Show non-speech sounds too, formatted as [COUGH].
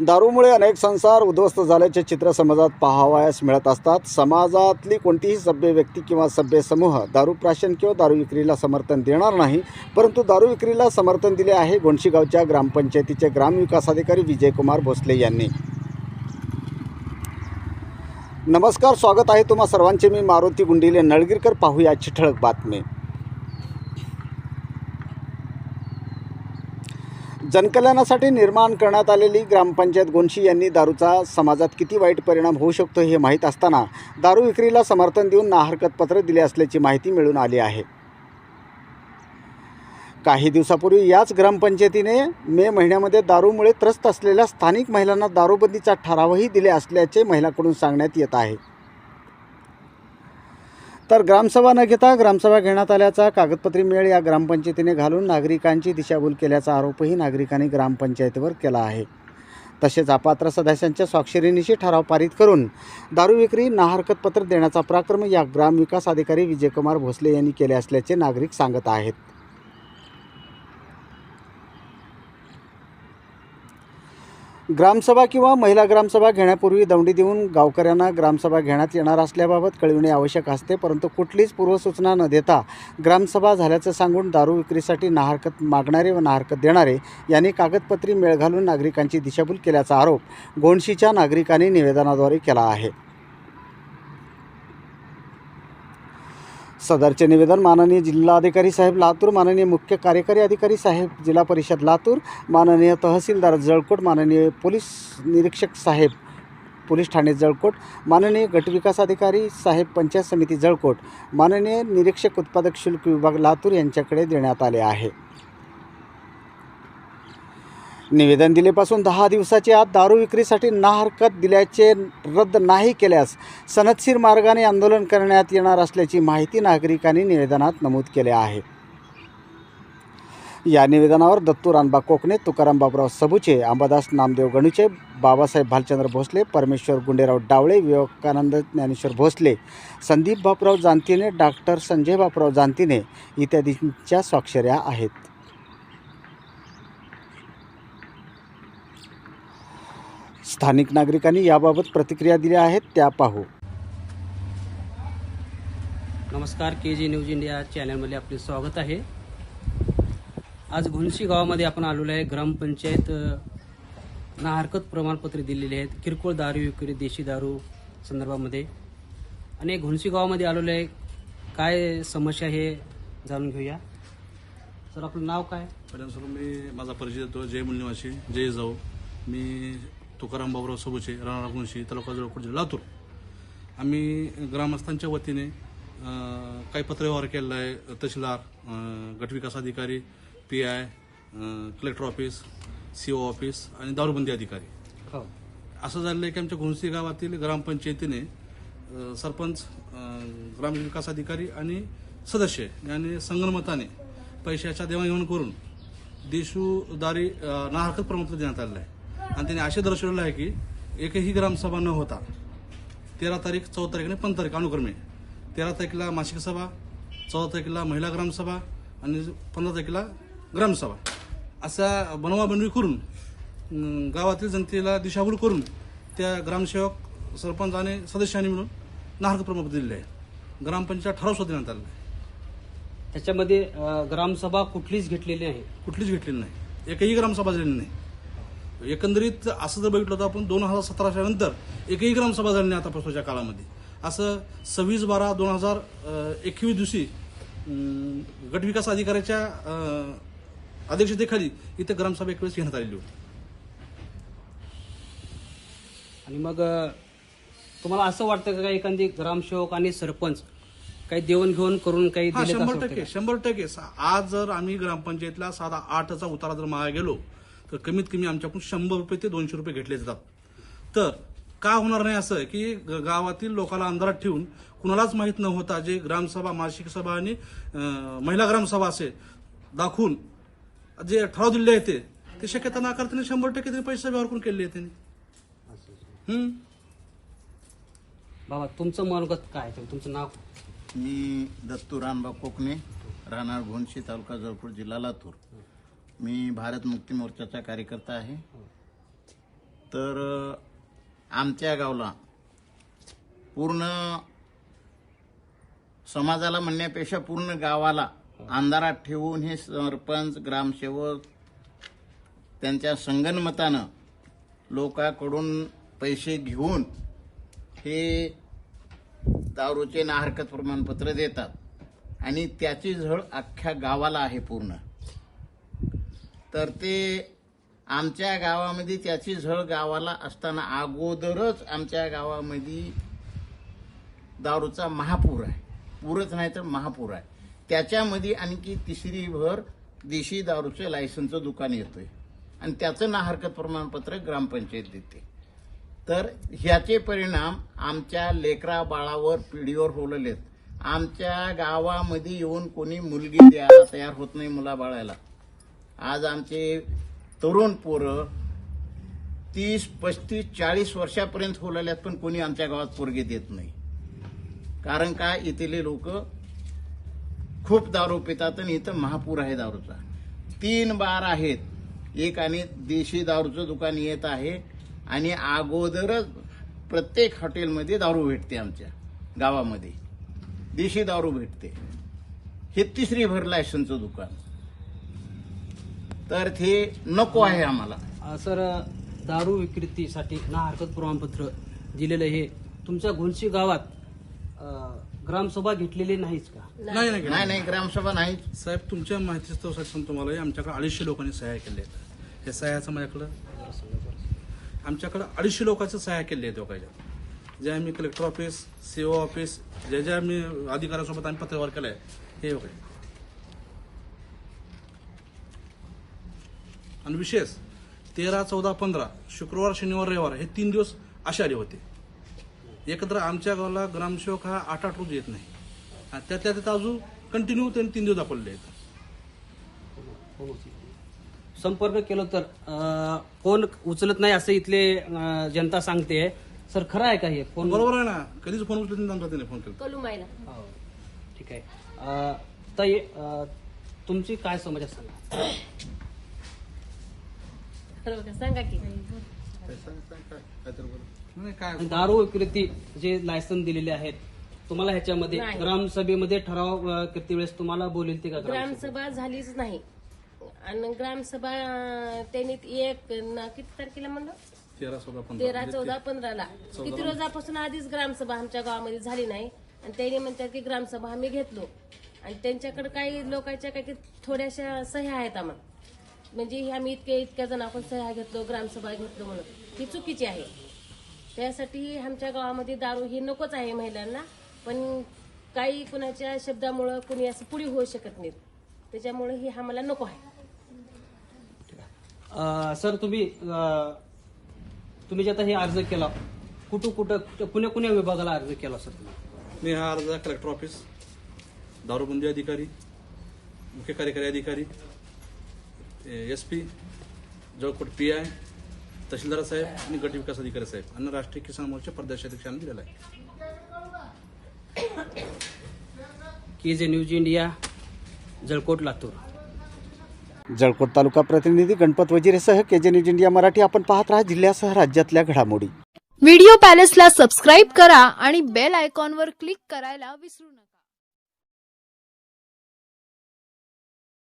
दारूमुळे अनेक संसार उद्ध्वस्त झाल्याचे चित्र समाजात पाहावयास मिळत असतात. समाजातली कोणतीही सभ्य व्यक्ती किंवा सभ्य समूह दारू प्राशन किंवा दारू विक्रीला समर्थन देणार नाही परंतु दारू विक्रीला समर्थन दिले आहे गोंडशीगावच्या ग्रामपंचायतीचे ग्रामविकास अधिकारी विजयकुमार भोसले यांनी. नमस्कार स्वागत आहे तुम्हा सर्वांचे. मी मारुती गुंडिले नळगीरकर पाहूया ठळक बातमी. जनकल्याणासाठी निर्माण करण्यात आलेली ग्रामपंचायत गोंशी यांनी दारूचा समाजात किती वाईट परिणाम होऊ शकतो हे माहीत असताना दारू विक्रीला समर्थन देऊन नाहरकत पत्र दिले असल्याची माहिती मिळून आली आहे. काही दिवसापूर्वी याच ग्रामपंचायतीने मे महिन्यामध्ये दारूमुळे त्रस्त असलेल्या स्थानिक महिलांना दारूबंदीचा ठरावही दिले असल्याचे महिलांकडून सांगण्यात येत आहे. तर ग्रामसभा न घेता ग्रामसभा घेण्यात आल्याचा कागदपत्री मेळ या ग्रामपंचायतीने घालून नागरिकांची दिशाभूल केल्याचा आरोपही नागरिकांनी ग्रामपंचायतीवर केला आहे. तसेच अपात्र सदस्यांच्या स्वाक्षरीनिशी ठराव पारित करून दारू विक्री नाहरकतपत्र देण्याचा पराक्रम या ग्रामविकास अधिकारी विजयकुमार भोसले यांनी केले असल्याचे नागरिक सांगत आहेत. ग्रामसभा किंवा महिला ग्रामसभा घेण्यापूर्वी दौंडी देऊन गावकऱ्यांना ग्रामसभा घेण्यात येणार असल्याबाबत कळविणे आवश्यक असते परंतु कुठलीच पूर्वसूचना न देता ग्रामसभा झाल्याचं सांगून दारू विक्रीसाठी नाहरकत मागणारे व नाहरकत देणारे यांनी कागदपत्री मेळ घालून नागरिकांची दिशाभूल केल्याचा आरोप गोंडशीच्या नागरिकांनी निवेदनाद्वारे केला आहे. सदरचे निवेदन माननीय जिल्हाधिकारी साहेब लातूर माननीय मुख्य कार्यकारी अधिकारी साहेब जिल्हा परिषद लातूर माननीय तहसीलदार जळकोट माननीय पोलीस निरीक्षक साहेब पोलीस ठाणे जळकोट माननीय गटविकास अधिकारी साहेब पंचायत समिती जळकोट माननीय निरीक्षक उत्पादक शुल्क विभाग लातूर यांच्याकडे देण्यात आले आहे. निवेदन दिलेपासून दहा दिवसाच्या आत दारू विक्रीसाठी ना हरकत दिल्याचे रद्द नाही केल्यास सनदशीर मार्गाने आंदोलन करण्यात येणार असल्याची माहिती नागरिकांनी निवेदनात नमूद केले आहे. या निवेदनावर दत्तू रानबा कोकणे तुकाराम बाबराव सबुचे अंबादास नामदेव गणुचे बाबासाहेब भालचंद्र भोसले परमेश्वर गुंडेराव डावळे विवेकानंद ज्ञानेश्वर भोसले संदीप बापराव जानतीने डॉक्टर संजय बापराव जानतीने इत्यादींच्या स्वाक्षऱ्या आहेत. स्थानिक नागरिकांनी याबाबत प्रतिक्रिया दिल्या आहेत त्या पाहू. नमस्कार के जी न्यूज इंडिया चॅनलमध्ये आपले स्वागत आहे. आज घुनशी गावामध्ये आपण आलेलो आहे. ग्रामपंचायत ना हरकत प्रमाणपत्र दिलेले आहेत. किरकोळ दारू विक्री देशी दारू संदर्भामध्ये. आणि घुनशी गावामध्ये आलेलो आहे. काय समस्या हे जाणून घेऊया. सर आपलं नाव काय? मी माझा परिचय देतो. जय मूलनिवासी जय जाऊ. मी तुकाराम बाबराव सबुचे राणा गुंशी तालुका लातूर. आम्ही ग्रामस्थांच्या वतीने काही पत्रव्यवहार केलेला आहे. तहसीलदार गटविकास अधिकारी P I collector office C O office आणि दारूबंदी अधिकारी. हो. असं झालेलं आहे की आमच्या घुंसी गावातील ग्रामपंचायतीने सरपंच ग्रामविकास अधिकारी आणि सदस्य यांनी संगणमताने पैशाच्या देवाणघेवाण करून देशूदारी अ, नाहरकत प्रमाणपत्र देण्यात आलेलं आहे. आणि त्यांनी असे दर्शवलेलं आहे की एकही ग्रामसभा न होता तेरा तारीख चौदा तारीख आणि पंधरा तारीख अनुक्रमे तेरा तारखेला मासिक सभा चौदा तारखेला महिला ग्रामसभा आणि पंधरा तारखेला ग्रामसभा. असा बनवाबनवी करून गावातील जनतेला दिशाभूल करून त्या ग्रामसेवक सरपंच आणि सदस्यांनी मिळून नाहक प्रमाणपत्र दिलेले आहे. ग्रामपंचायत ठराव सुद्धा देण्यात आलेला आहे. त्याच्यामध्ये ग्रामसभा कुठलीच घेतलेली आहे कुठलीच भेटलेली नाही. एकही ग्रामसभा झालेली नाही. एकंदरीत असं जर बघितलं तर आपण दोन हजार सतराच्या नंतर एकही ग्रामसभा झाली नाही आतापासूनच्या काळामध्ये. असं सव्वीस बारा दोन हजार एकवीस दिवशी गटविकास अधिकाऱ्याच्या अध्यक्षतेखाली इथं ग्रामसभा एक वेळेस घेण्यात आलेली होती. आणि मग तुम्हाला असं वाटतं का एखादी ग्रामसेवक आणि सरपंच काही देवणघेवण करून काही शंभर टक्के? शंभर टक्के. आज जर आम्ही ग्रामपंचायतला साधा आठचा उतारा जर मागा गेलो तर कमीत कमी आमच्याकडून शंभर रुपये ते दोनशे रुपये घेतले जातात तर का होणार नाही असं की ग- गावातील लोकांना अंधारात ठेवून कुणालाच माहीत न होता जे ग्रामसभा मासिक सभा आणि महिला ग्रामसभा असेल दाखवून जे ठराव दिलेले आहेत ते ते शक्यता नाकारताना शंभर टक्के त्यांनी पैसे व्यवहार करून केले आहेत त्यांनी हम्म. बाबा तुमचं मनोगत काय आहे? तुमचं नाव मी दत्तू रानबा कोकणे राहणार घोणशी तालुका जळपूर जिल्हा लातूर मी भारत मुक्ती मोर्चाचा कार्यकर्ता आहे. तर आमच्या गावला पूर्ण समाजाला म्हणण्यापेक्षा पूर्ण गावाला अंधारात ठेवून हे सरपंच ग्रामसेवक त्यांच्या संगणमतानं लोकांकडून पैसे घेऊन हे दारूचे ना हरकत प्रमाणपत्र देतात. आणि त्याची झळ अख्ख्या गावाला आहे पूर्ण. तर ते आमच्या गावामध्ये त्याची झळ गावाला असताना अगोदरच आमच्या गावामध्ये दारूचा महापूर आहे. पूरच नाही तर महापूर आहे. त्याच्यामध्ये आणखी तिसरी भर देशी दारूचं लायसनचं दुकान येतोय. आणि त्याचं ना हरकत प्रमाणपत्र ग्रामपंचायत देते. तर ह्याचे परिणाम आमच्या लेकरा बाळावर पिढीवर होलेले आहेत आमच्या गावामध्ये येऊन कोणी मुलगी द्यायला तयार होत नाही मुलाबाळाला आज आमचे तरुण पोरं तीस पस्तीस चाळीस वर्षापर्यंत होलेले आहेत पण कोणी आमच्या गावात पोरगे देत नाही. कारण काय इथले लोक खूप दारू पितात आणि इथं महापूर आहे दारूचा. तीन बार आहेत. एक आणि देशी दारूचं दुकान येत आहे आणि अगोदरच प्रत्येक हॉटेलमध्ये दारू भेटते आमच्या गावामध्ये. देशी दारू भेटते. हे तिसरी भर लायसनचं दुकान. तर ते नको आहे आम्हाला. अ, सर दारू विक्रीसाठी ना हरकत प्रमाणपत्र दिलेलं हे तुमच्या घोणशी गावात अ, ग्रामसभा घेतलेली नाहीच का? नाही नाही. नाही नाही ग्रामसभा नाही. साहेब तुमच्या माहितीस्तव सांगतो तुम्हाला हे आमच्याकडे अडीचशे लोकांनी सह्या केल्या आहेत. हे सह्याचं माझ्याकडं आमच्याकडं अडीचशे लोकांच्या सह्या केल्या आहेत लोकांच्या जे आम्ही कलेक्टर ऑफिस सीओ ऑफिस जे जे आम्ही अधिकाऱ्यांसोबत आम्ही पत्रव्यवहार केलाय हे बघा. आणि विशेष तेरा चौदा पंधरा शुक्रवार शनिवार रविवार हे तीन दिवस आषाढी होते. एकत्र आमच्या गावाला ग्रामसेवक हा आठ आठ रोज येत नाही. आणि त्या त्यात अजून कंटिन्यू त्यांनी तीन दिवस दाखवले आहेत. संपर्क केलं तर फोन उचलत नाही असं इथले अ, जनता सांगते. सर खरं आहे का हे फोन? बरोबर आहे ना. कधीच फोन उचलत नाही आमचा त्याने फोन केला. हो. ठीक आहे. अ, ताई अ, तुमची काय समज आहे [COUGHS] सांगा का? दारू विक्रेती जे लायसन दिलेले आहेत तुम्हाला ह्याच्यामध्ये नाही. ग्रामसभेमध्ये ठराव अ, किती वेळेस तुम्हाला बोलेल ते का ग्रामसभा? ग्रामसभा झालीच नाही. आणि ग्रामसभा अं, त्यांनी एक न- किती तारखेला म्हणलं? तेरा तेरा चौदा पंधराला. किती रोजापासून आधीच ग्रामसभा आमच्या गावामध्ये झाली नाही. आणि त्यांनी म्हणतात की ग्रामसभा आम्ही घेतलो. आणि त्यांच्याकडे काही लोकांच्या काही थोड्याशा सह्या आहेत आम्हाला. म्हणजे हे आम्ही इतके इतक्या जण आपण सह्या घेतलो ग्रामसभा घेतलो म्हणून. ही चुकीची आहे. त्यासाठी आमच्या गावामध्ये दारू ही नकोच आहे महिलांना पण काही कुणाच्या शब्दामुळं कुणी असं पुढे होऊ शकत नाहीत. त्याच्यामुळे ही आम्हाला नको आहे. अ, सर तुम्ही अ, तुम्ही जे आता हे अर्ज केला कुठं कुठं कुण्या कुण्या विभागाला अर्ज केला सर? तुम्ही मी हा अर्ज कलेक्टर ऑफिस दारूबंदी अधिकारी मुख्य कार्यकारी अधिकारी S P Jalkot P I तहसीलदार साहेब आणि गट विकास अधिकारी साहेब आणि राष्ट्रीय किसान मोर्चा प्रदेशाध्यक्षांनी दिलेला आहे. K J news India Jalkot Latur. Jalkot तालुका प्रतिनिधी गणपत वजिरेसह के जे न्यूज इंडिया मराठी आपण पाहत राहा जिल्ह्यासह राज्यातल्या घडामोडी. व्हिडिओ पॅलेसला सबस्क्राईब करा आणि बेल आयकॉनवर क्लिक करायला विसरू नका.